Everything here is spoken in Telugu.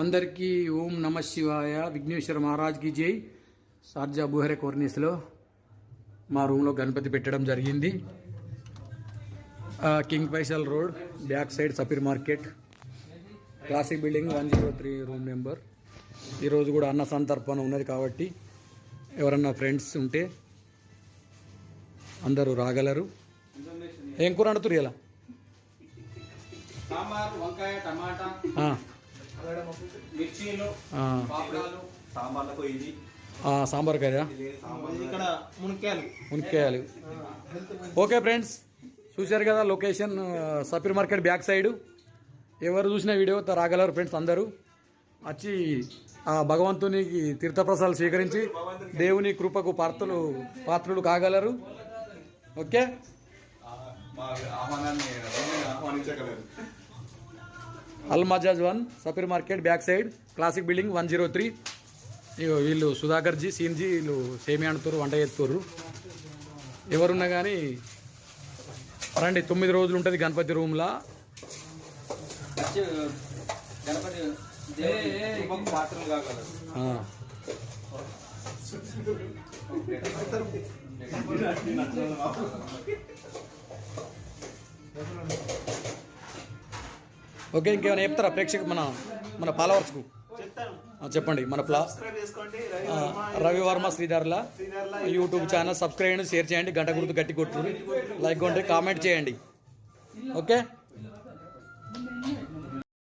అందరికీ ఓం నమ శివాయ. విఘ్నేశ్వర మహారాజ్కి జై. సార్జా బుహరే కోర్నీస్లో మా రూమ్లో గణపతి పెట్టడం జరిగింది. King Faisal road back side సపీర్ market. Classic building one zero three room number. ఈరోజు కూడా అన్న సంతర్పణ ఉన్నది కాబట్టి ఎవరన్నా ఫ్రెండ్స్ ఉంటే అందరూ రాగలరు. ఏం కూర అంటున్నారు ఇలా? సాంబార్ వంకాయ టమాటా. మిర్చీలు ఆ, పాపడాలు. సాంబార్లకు ఇది. ఆ, సాంబార్ కర్రీ ఇక్కడ మునక్కాయలు. మునికేయాలి ఓకే ఫ్రెండ్స్ చూశారు కదా లొకేషన్ సపీర్ మార్కెట్ బ్యాక్ సైడ్. ఎవరు చూసిన వీడియో త- రాగలరు ఫ్రెండ్స్ అందరూ. వచ్చి ఆ భగవంతునికి తీర్థప్రసాదాలు స్వీకరించి దేవుని కృపకు పాత్రలు పాత్రులు కాగలరు. ఓకే? మా ఆహ్వానాన్ని ఆహ్వానించగలరు. Al Majaz one సపీర్ market back side classic building one zero three. వీళ్ళు సుధాకర్ జీ సీన్ జీ వీళ్ళు సేమి అంటున్నారు వంట చేస్తున్నారు ఎవరున్నా కానీ రండి తొమ్మిది రోజులు ఉంటుంది గణపతి రూమ్లా. గణపతి ఓకే ఇంకేమైనా చెప్తారా ప్రేక్షక మన మన ఫాలోవర్స్కు? చెప్పండి మన ప్లా రవివర్మ శ్రీధర్ల యూట్యూబ్ ఛానల్. సబ్స్క్రైబ్ చేయండి షేర్ చేయండి గంట గుర్తు గట్టి కొట్టు లైక్ ఉంటే కామెంట్ చేయండి. ఓకే?